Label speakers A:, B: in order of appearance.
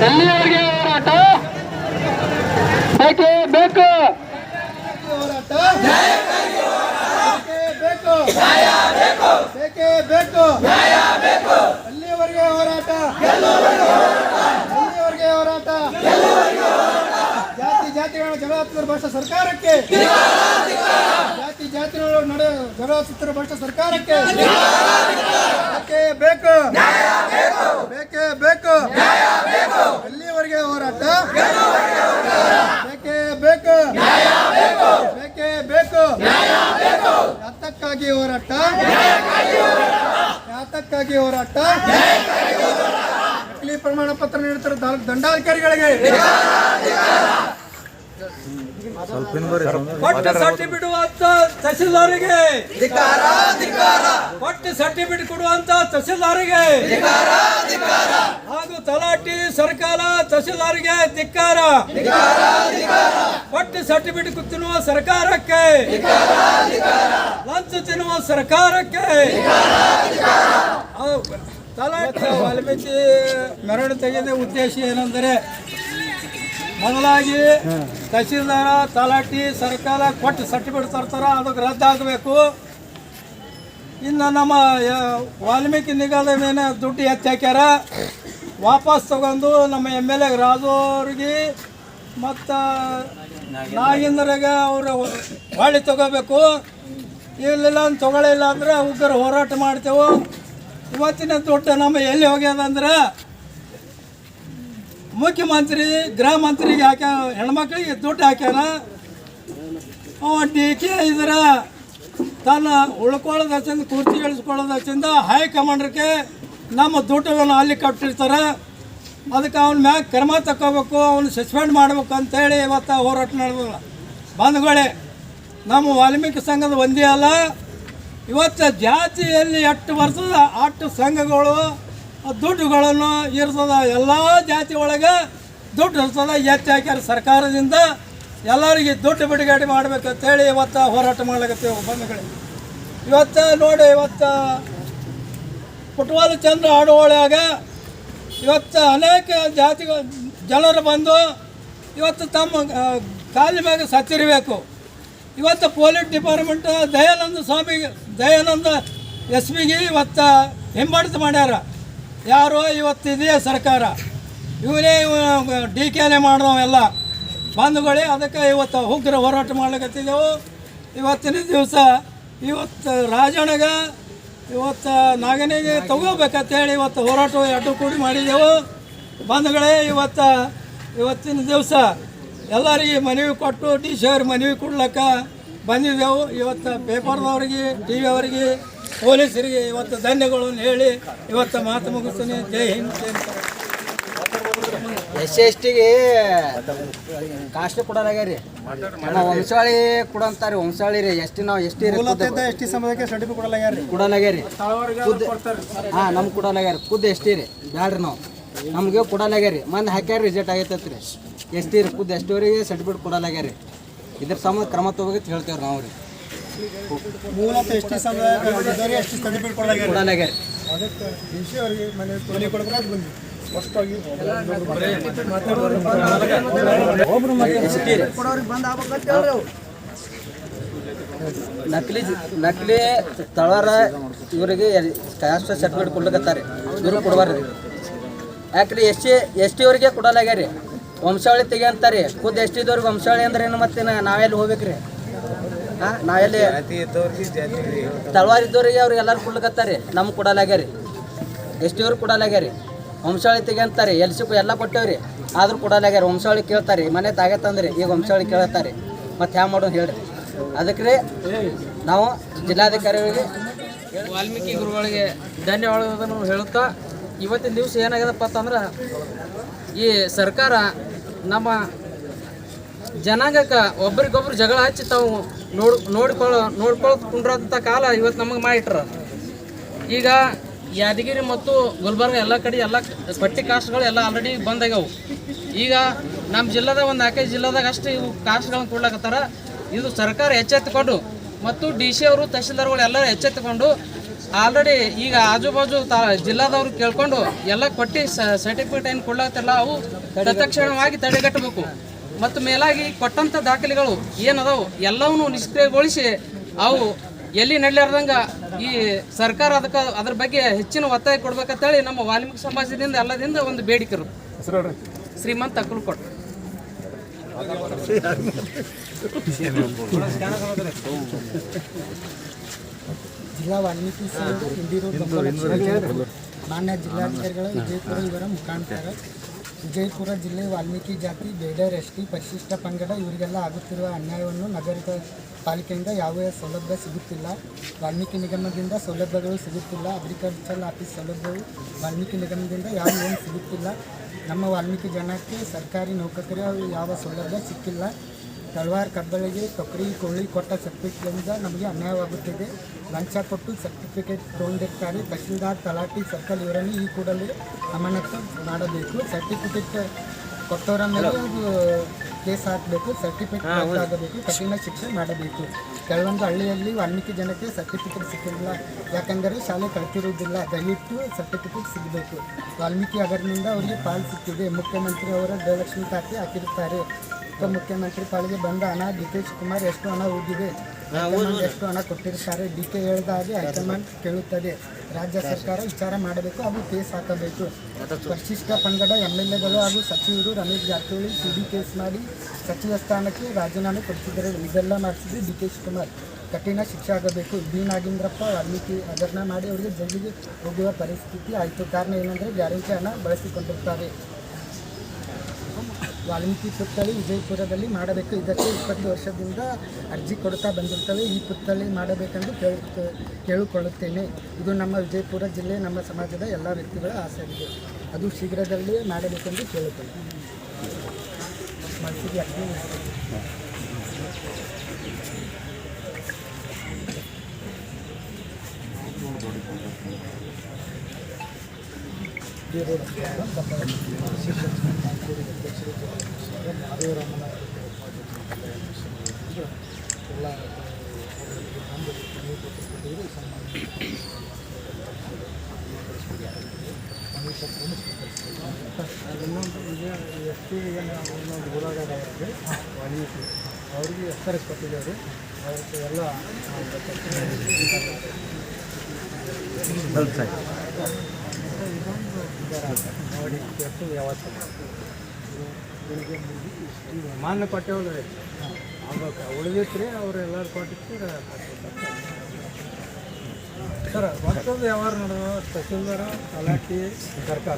A: ಎಲ್ಲಿಯವರೆಗೆ ಹೋರಾಟ. ಬೇಕೇ ಬೇಕು.
B: ಹೋರಾಟ ಬೇಕೇ ಬೇಕು ಬೇಕೇ. ಬೇಕು ಅಲ್ಲಿಯವರೆಗೆ ಹೋರಾಟ ಅಲ್ಲಿಯವರೆಗೆ ಹೋರಾಟ ಜಾತಿ ಜಾತಿಗಳ ಜಗಳಾತ್ಮಕ ಭಾಷಾ ಸರ್ಕಾರಕ್ಕೆ ಜಾತಿ ಜಾತಿಗಳ ನಡೆ ಜಗಳ ಭ್ರಷ್ಟ ಸರ್ಕಾರಕ್ಕೆ ಬೇಕೇ ಬೇಕು. ಬೇಕೇ ಬೇಕು ಎಲ್ಲಿಯವರೆಗೆ ಹೋರಾಟ ಬೇಕೇ ಬೇಕು ಬೇಕೇ ಬೇಕು ಯಾತಕ್ಕಾಗಿ ಹೋರಾಟ ಯಾತಕ್ಕಾಗಿ ಹೋರಾಟ. ನಕಲಿ ಪ್ರಮಾಣ ಪತ್ರ ನೀಡುತ್ತಿರುವ ದಂಡಾಧಿಕಾರಿಗಳಿಗೆ.
C: ಕೊಟ್ಟು ಸರ್ಟಿಫಿಕೇಟ್ ಬಿಡುವಂತ ತಹಸೀಲ್ದಾರಿಗೆ. ಕೊಟ್ಟು ಸರ್ಟಿಫಿಕೇಟ್ ಕೊಡುವಂತ ತಹಸೀಲ್ದಾರಿಗೆ. ಹಾಗೂ ತಲಾಟಿ ಸರ್ಕಾರ ತಹಸೀಲ್ದಾರಿಗೆ ಧಿಕ್ಕಾರ. ಕೊಟ್ಟು ಸರ್ಟಿಫಿಕೇಟ್ ತಿನ್ನುವ ಸರ್ಕಾರಕ್ಕೆ. ಲಂಚ ತಿನ್ನುವ ಸರ್ಕಾರಕ್ಕೆ. ಆ, ತಲಾಟಿ ವಾಲ್ಮೀಕಿ ಮೆರವಣಿಗೆ ತೆಗೆದ ಉದ್ದೇಶ ಏನೆಂದರೆ ಮೊದಲಾಗಿ ತಹಸೀಲ್ದಾರ ತಲಾಟಿ ಸರ್ಕಾರ ಕೊಟ್ಟು ಸರ್ಟಿಫಿಕೇಟ್ ತರ್ತಾರ ಅದಕ್ಕೆ ರದ್ದಾಗಬೇಕು ಇನ್ನು ನಮ್ಮ ವಾಲ್ಮೀಕಿ ನಿಗಮದ ಮೇಲೆ ದುಡ್ಡು ಎತ್ತಾಕ್ಯಾರ ವಾಪಸ್ ತಗೊಂಡು ನಮ್ಮ ಎಂ ಎಲ್ ಎ ರಾಜು ಅವ್ರಿಗೆ ಮತ್ತು ನಾಗೇಂದ್ರಗೆ ಅವರು ಹೊಳ್ಳಿ ತಗೋಬೇಕು. ಇಲ್ಲಿಲ್ಲ ಅಂತ ತಗೊಳ್ಳಿಲ್ಲ ಅಂದ್ರೆ ಉಗ್ರ ಹೋರಾಟ ಮಾಡ್ತೇವೆ. ಇವತ್ತಿನ ದುಡ್ಡು ನಮ್ಮ ಎಲ್ಲಿ ಹೋಗ್ಯದಂದ್ರೆ ಮುಖ್ಯಮಂತ್ರಿ, ಗೃಹ ಮಂತ್ರಿಗೆ ಹಾಕ್ಯ, ಹೆಣ್ಮಕ್ಳಿಗೆ ದುಡ್ಡು ಹಾಕ್ಯಾರ. ಡಿ ಕೆ ಇದರ, ತನ್ನ ಉಳ್ಕೊಳ್ಳೋದ ಹಚ್ಚಿಂದ, ಕುರ್ಚಿ ಇಳಿಸ್ಕೊಳ್ಳೋದ ಹಚ್ಚಿಂದ ಹೈಕಮಾಂಡ್ರಿಗೆ ನಮ್ಮ ದುಡ್ಡುಗಳನ್ನ ಅಲ್ಲಿ ಕಟ್ಟಿರ್ತಾರೆ. ಅದಕ್ಕೆ ಅವನ ಮ್ಯಾಗ ಕ್ರಮ ತಗೋಬೇಕು ಅವನು ಸಸ್ಪೆಂಡ್ ಮಾಡ್ಬೇಕು ಅಂತೇಳಿ ಇವತ್ತು ಹೋರಾಟ ನಡೆದ ಬಂದ್ಗಳೆ ನಮ್ಮ ವಾಲ್ಮೀಕಿ ಸಂಘದ ಒಂದೇ ಅಲ್ಲ, ಇವತ್ತು ಜಾತಿಯಲ್ಲಿ ಎಷ್ಟು ವರ್ಷದ ಅಷ್ಟು ಸಂಘಗಳು ದುಡ್ಡುಗಳನ್ನು ಇರ್ತದೆ, ಎಲ್ಲ ಜಾತಿ ಒಳಗೆ ದುಡ್ಡು ಇರ್ತದೆ, ಎತ್ತಿ ಹಾಕ್ಯಾರ ಸರ್ಕಾರದಿಂದ. ಎಲ್ಲರಿಗೆ ದುಡ್ಡು ಬಿಡುಗಡೆ ಮಾಡ್ಬೇಕಂತೇಳಿ ಇವತ್ತು ಹೋರಾಟ ಮಾಡ್ಲಿಕತ್ತೀವಿ ಬಂಧುಗಳೇ ಇವತ್ತು ನೋಡಿ, ಇವತ್ತು ಪುಟ್ವಾಲ ಚಂದ್ರ ಆಡುವಳಿಯಾಗ ಇವತ್ತು ಅನೇಕ ಜಾತಿ ಜನರು ಬಂದು ಇವತ್ತು ತಮ್ಮ ಕಾಲಿ ಮ್ಯಾಗ ಸತ್ತಿರಬೇಕು. ಇವತ್ತು police department Dayananda Swami, Dayananda S ಪಿಗೆ ಇವತ್ತು ಹಿಂಬಡಿತು ಮಾಡ್ಯಾರ. ಯಾರು ಇವತ್ತಿದೆಯೇ ಸರ್ಕಾರ. ಇವರೇ ಡಿ ಕೆನೇ ಮಾಡಿದವೆಲ್ಲ ಬಂಧುಗಳೇ, ಅದಕ್ಕೆ ಇವತ್ತು ಉಗ್ರ ಹೋರಾಟ ಮಾಡ್ಲಿಕತ್ತಿದ್ದೆವು. ಇವತ್ತಿನ ದಿವಸ ಇವತ್ತು ರಾಜಣ್ಣಗ ಇವತ್ತು ನಾಗನಿಗೆ ತಗೋಬೇಕಂತೇಳಿ ಇವತ್ತು ಹೋರಾಟ ಎರಡು ಕೂಡಿ ಮಾಡಿದೆವು ಬಂಧುಗಳೇ, ಇವತ್ತು, ಇವತ್ತಿನ ದಿವಸ ಎಲ್ಲರಿಗೆ ಮನವಿ ಕೊಟ್ಟು ಡಿ ಸಿ ಅವ್ರಿಗೆ ಮನವಿ ಕೊಡ್ಲಕ್ಕ ಬಂದಿದ್ದೆವು. ಇವತ್ತು ಪೇಪರ್ದವ್ರಿಗೆ, ಟಿ ವಿ ಅವರಿಗೆ ಪೊಲೀಸರಿಗೆ ಇವತ್ತು ಧನ್ಯಗಳನ್ನು ಹೇಳಿ ಇವತ್ತು ಮಾತು ಮುಗಿಸ್ತೀನಿ. Jai Hind Jai.
D: S C S ಟಿಗೆ ಕಾಸ್ಟ್ ಕೊಡಲಾಗ್ಯಾರಿ ನಮ್ಮ ವಂಶಾಳಿ ಕೊಡಂತಾರಿ ವಂಶಾಳಿ ರೀ. ಎಸ್ ಟಿ ನಾವು ಎಷ್ಟು ಟಿ
B: ಎಸ್ ಟಿ ಸಮುದಾಯಕ್ಕೆ ಸರ್ಟಿಫಿಕೇಟ್ ಕೊಡಲಾಗ್ಯಾರ.
D: ಕೊಡಲಾಗ್ಯಾರಿ. ಹಾಂ ನಮ್ಗೆ ಕೊಡಲಾಗ್ಯಾರಿ. ಖುದ್ದು ಎಸ್ ಟಿ ರೀ. ಬ್ಯಾಡ್ರಿ ನಾವು. ನಮಗೆ ಕೊಡಲಾಗ್ಯಾರಿ. ಮೊನ್ನೆ ಹಾಕ್ಯಾರ ರಿಜೆಕ್ಟ್ ಆಗೈತೈತೆ ರೀ ಎಸ್ ಟಿ ರೀ. ಖುದ್ದು ಎಸ್ ಸರ್ಟಿಫಿಕೇಟ್ ಕೊಡಲಾಗ್ಯಾರಿ. ಇದ್ರ ಸಂಬಂಧ ಕ್ರಮ ತಗೋಬೇಕಂತ ಹೇಳ್ತೇವ್ರಿ ನಾವು ರೀ.
B: ಮೂಲತಃ ಎಸ್ ಟಿ ಸಮುದಾಯ ಎಸ್ ಟಿ ಅದಕ್ಕೆ ಅವರಿಗೆ ಮನೆ ಬಂದ್ವಿ ಸ್ಪಷ್ಟವಾಗಿ
D: ನಕಲಿ ನಕಲಿ ತಳವಾರ ಇವರಿಗೆ ಕ್ಯಾಸ್ಟ್ ಸರ್ಟಿಫಿಕೇಟ್ ಕೊಡ್ಲಿಕ್ಕತ್ತಾರೆ ಇವರು ಕೊಡಬಾರ್ದು. ಯಾಕ್ರಿ ಎಸ್ ಟಿ ಎಸ್ ಟಿ ಅವ್ರಿಗೆ ಕೊಡಲಾಗ್ಯಾರಿ. ವಂಶಾವಳಿ ತೆಗೆ ಅಂತಾರೆ ಖುದ್ದು ಎಸ್ ಟಿದವ್ರಿಗೆ ವಂಶಾವಳಿ ಅಂದ್ರೆ ಏನು ಮತ್ತೆ ನಾವೆಲ್ಲಿ ಹೋಗ್ಬೇಕ್ರಿ? ನಾವೆಲ್ಲಿ ತಳವಾರ ಇದ್ದವ್ರಿಗೆ ಅವ್ರಿಗೆ ಎಲ್ಲರೂ ಕೊಡ್ಲಿಕತ್ತಾರೆ ನಮ್ಗೆ ಕೊಡಲಾಗ್ಯಾರಿ ಎಸ್ ಟಿ ಕೊಡಲಾಗ್ಯಾರಿ ವಂಶಾವಳಿ ತೆಗೆಂತಾರೆ ಎಲ್ ಸಿ ಎಲ್ಲ ಕೊಟ್ಟೇವ್ರಿ. ಆದ್ರೂ ಕೊಡಲಾಗ್ಯಾರ ವಂಶಾವಳಿ ಕೇಳ್ತಾರೆ ಮನೆ ತಾಗತ್ತಂದ್ರಿ ಈಗ ವಂಶಾವಳಿ ಕೇಳ್ತಾರೆ ಮತ್ತೆ ಹ್ಯಾ ಮಾಡೋದು ಹೇಳ್ರಿ. ಅದಕ್ಕೆ ನಾವು ಜಿಲ್ಲಾಧಿಕಾರಿಗಳಿಗೆ
E: ವಾಲ್ಮೀಕಿ ಗುರುಗಳಿಗೆ ಧನ್ಯವಾದಗಳನ್ನು ಹೇಳುತ್ತಾ ಇವತ್ತಿನ ದಿವಸ ಏನಾಗ್ಯದಪ್ಪ ಅಂತಂದ್ರೆ ಈ ಸರ್ಕಾರ ನಮ್ಮ ಜನಾಂಗಕ್ಕೆ ಒಬ್ರಿಗೊಬ್ರು ಜಗಳ ಹಚ್ಚಿ ತಾವು ನೋಡ್ ನೋಡ್ಕೊಳ್ಳೋ ನೋಡ್ಕೊಳ್ಕೊಂಡ್ರಂಥ ಕಾಲ ಇವತ್ತು ನಮಗೆ ಮಾಡಿಟ್ರ ಈಗ ಯಾದಗಿರಿ ಮತ್ತು ಗುಲ್ಬರ್ಗ ಎಲ್ಲ ಕಡೆ ಎಲ್ಲ ಪಟ್ಟಿ ಕಾಸ್ಟ್ಗಳು ಎಲ್ಲ ಆಲ್ರೆಡಿ ಬಂದಾಗವು ಈಗ ನಮ್ಮ ಜಿಲ್ಲಾದಾಗ ಒಂದು ನಾಲ್ಕೈದು ಜಿಲ್ಲಾದಾಗ ಅಷ್ಟು ಇವು ಕಾಸ್ಟ್ಗಳನ್ನ ಕೊಡ್ಲಾಕತ್ತಾರ. ಇದು ಸರ್ಕಾರ ಎಚ್ಚೆತ್ತುಕೊಂಡು ಮತ್ತು ಡಿ ಸಿ ಅವರು, ತಹಶೀಲ್ದಾರ್ಗಳು ಎಲ್ಲರೂ ಎಚ್ಚೆತ್ತುಕೊಂಡು ಆಲ್ರೆಡಿ ಈಗ ಆಜು ಬಾಜು ತಾ ಜಿಲ್ಲಾದವ್ರು ಕೇಳ್ಕೊಂಡು ಎಲ್ಲ ಕೊಟ್ಟು ಸರ್ಟಿಫಿಕೇಟ್ ಏನು ಕೊಡ್ಲತ್ತಿಲ್ಲ ಅವು ತತ್ಕ್ಷಣವಾಗಿ ತಡೆಗಟ್ಟಬೇಕು. ಮತ್ತು ಮೇಲಾಗಿ ಕೊಟ್ಟಂಥ ದಾಖಲೆಗಳು ಏನದಾವು ಎಲ್ಲವನ್ನು ನಿಷ್ಕ್ರಿಯಗೊಳಿಸಿ ಅವು ಎಲ್ಲಿ ನಡ್ಲಾರ್ದಂಗ ಈ ಸರ್ಕಾರ ಅದಕ್ಕೆ ಅದ್ರ ಬಗ್ಗೆ ಹೆಚ್ಚಿನ ಒತ್ತಾಯ ಕೊಡ್ಬೇಕಂತೇಳಿ ನಮ್ಮ ವಾಲ್ಮೀಕಿ ಸಮಾಜದಿಂದ ಎಲ್ಲದಿಂದ ಒಂದು ಬೇಡಿಕೆ ಇರುತ್ತೆ ಶ್ರೀಮಂತ ಕೊಟ್ಟರು
B: ಜಿಲ್ಲಾ ವಾಲ್ಮೀಕಿ ಸಂಘ ಮಾನ್ಯ ಜಿಲ್ಲಾಧಿಕಾರಿಗಳ ವಿಜಯಪುರ ಇವರ ಮುಖಾಂತರ ವಿಜಯಪುರ ಜಿಲ್ಲೆ ವಾಲ್ಮೀಕಿ ಜಾತಿ ಬೇಡರ್ ಎಸ್ ಟಿ ಪರಿಶಿಷ್ಟ ಪಂಗಡ ಇವರಿಗೆಲ್ಲ ಆಗುತ್ತಿರುವ ಅನ್ಯಾಯವನ್ನು ನಗರದ ಪಾಲಿಕೆಯಿಂದ ಯಾವ ಸೌಲಭ್ಯ ಸಿಗುತ್ತಿಲ್ಲ. ವಾಲ್ಮೀಕಿ ನಿಗಮದಿಂದ ಸೌಲಭ್ಯಗಳು ಸಿಗುತ್ತಿಲ್ಲ. ಅಗ್ರಿಕಲ್ಚರ್ ಆಫೀಸ್ ಸೌಲಭ್ಯವು ವಾಲ್ಮೀಕಿ ನಿಗಮದಿಂದ ಯಾವ ಏನು ಸಿಗುತ್ತಿಲ್ಲ. ನಮ್ಮ ವಾಲ್ಮೀಕಿ ಜನಕ್ಕೆ ಸರ್ಕಾರಿ ನೌಕರರಿಗೆ ಯಾವ ಸೌಲಭ್ಯ ಸಿಕ್ಕಿಲ್ಲ. ತಳವಾರ್ ಕಬ್ಬಳಿಗೆ ತೊಕರಿ ಕೋಳಿ ಕೊಟ್ಟ ಸರ್ಟಿಫಿಕೇಟ್ಗಳಿಂದ ನಮಗೆ ಅನ್ಯಾಯವಾಗುತ್ತಿದೆ. ಲಂಚ ಕೊಟ್ಟು ಸರ್ಟಿಫಿಕೇಟ್ ತೊಗೊಂಡಿರ್ತಾರೆ. ತಹಶೀಲ್ದಾರ್ ತಲಾಟಿ ಸರ್ಕಲ್ ಇವರನ್ನು ಈ ಕೂಡಲೇ ಅಮಾನತು ಮಾಡಬೇಕು. ಸರ್ಟಿಫಿಕೇಟ್ ಕೊಟ್ಟವರ ಮೇಲೆ ಕೇಸ್ ಹಾಕಬೇಕು. ಸರ್ಟಿಫಿಕೇಟ್ ಆಗಬೇಕು ಕಠಿಣ ಶಿಕ್ಷೆ ಮಾಡಬೇಕು. ಕೆಲವೊಂದು ಹಳ್ಳಿಯಲ್ಲಿ ವಾಲ್ಮೀಕಿ ಜನಕ್ಕೆ ಸರ್ಟಿಫಿಕೇಟ್ ಸಿಕ್ಕಿಲ್ಲ. ಯಾಕಂದರೆ ಶಾಲೆ ಕಳ್ತಿರುವುದಿಲ್ಲ ದಯವಿಟ್ಟು ಸರ್ಟಿಫಿಕೇಟ್ ಸಿಗಬೇಕು. ವಾಲ್ಮೀಕಿ ಅಗರ್ನಿಂದ ಅವರಿಗೆ ಪಾಲು ಸಿಕ್ಕಿದೆ. ಮುಖ್ಯಮಂತ್ರಿ ಅವರ ಗೃಹಲಕ್ಷ್ಮಿ ಖಾತೆ ಹಾಕಿರುತ್ತಾರೆ. ಉಪಮುಖ್ಯಮಂತ್ರಿ ಪಾಳಿಗೆ ಬಂದ ಹಣ ಡಿ ಕೆ ಶಿವಕುಮಾರ್ ಎಷ್ಟು ಹಣ ಹೋಗಿದೆ? ಎಷ್ಟು ಹಣ ಕೊಟ್ಟಿರ್ತಾರೆ? ಡಿ ಕೆ ಹೇಳಿದ ಹಾಗೆ ಹೈಕಮಾಂಡ್ ಕೇಳುತ್ತದೆ. ರಾಜ್ಯ ಸರ್ಕಾರ ವಿಚಾರ ಮಾಡಬೇಕು ಹಾಗೂ ಕೇಸ್ ಹಾಕಬೇಕು. ಪರಿಶಿಷ್ಟ ಪಂಗಡ ಎಂ ಎಲ್ ಎಗಳು ಹಾಗೂ ಸಚಿವರು Ramesh Jarkiholi C D case ಮಾಡಿ ಸಚಿವ ಸ್ಥಾನಕ್ಕೆ ರಾಜೀನಾಮೆ ಕೊಡಿಸಿದ್ದಾರೆ ಇದೆಲ್ಲ ಮಾಡಿಸಿದ್ರು ಡಿ ಕೆ ಶಿವಕುಮಾರ್ ಕಠಿಣ ಶಿಕ್ಷೆ ಆಗಬೇಕು. ಬಿ. ನಾಗೇಂದ್ರಪ್ಪ ವಾಲ್ಮೀಕಿ ಹಗರಣ ಮಾಡಿ ಅವರಿಗೆ ಜೈಲಿಗೆ ಹೋಗುವ ಪರಿಸ್ಥಿತಿ ಆಯಿತು. ಕಾರಣ ಏನಂದರೆ ಗ್ಯಾರಂಟಿ ಹಣ ಬಳಸಿಕೊಂಡಿರ್ತಾರೆ. ವಾಲ್ಮೀಕಿ ಪುತ್ಥಳಿ ವಿಜಯಪುರದಲ್ಲಿ ಮಾಡಬೇಕು. ಇದಕ್ಕೆ ಇಪ್ಪತ್ತು ವರ್ಷದಿಂದ ಅರ್ಜಿ ಕೊಡ್ತಾ ಬಂದಿರ್ತವೆ ಈ ಪುತ್ಥಳಿ ಮಾಡಬೇಕೆಂದು ಕೇಳು, ಕೇಳಿಕೊಳ್ಳುತ್ತೇನೆ. ಇದು ನಮ್ಮ ವಿಜಯಪುರ ಜಿಲ್ಲೆ, ನಮ್ಮ ಸಮಾಜದ ಎಲ್ಲ ವ್ಯಕ್ತಿಗಳ ಆಸೆಯಾಗಿದೆ. ಅದು ಶೀಘ್ರದಲ್ಲೇ ಮಾಡಬೇಕೆಂದು ಕೇಳುತ್ತೇನೆ. ಅರ್ಜಿ ಇನ್ನೊಂದು ಈಗ ಎಸ್ ಟಿ ಏನು ಇನ್ನೊಂದು ವಾಲ್ಮೀಕಿ ಅವ್ರಿಗೆ ಎಷ್ಟರಕ್ಕೆ ಕೊಟ್ಟಿದ್ದಾರೆ ಅವ್ರಿಗೆ ಎಲ್ಲ ಇದೊಂದು ನೋಡಿ ಎಷ್ಟು ವ್ಯವಸ್ಥೆ ಮಾನ್ಯ ಕೊಟ್ಟೇವಲ್ಲ ರೀ ಆಗ್ಬೇಕು ಉಳಿದಿತ್ತು ರೀ ಅವ್ರು ಎಲ್ಲರೂ ಕೊಟ್ಟಿತ್ತು ಸರ್ ಮತ್ತೊಂದು ವ್ಯವಹಾರ ನಡೆದ, ತಹಸೀಲ್ದಾರ ತಲಾಟಿ ಸರ್ಕಾರ.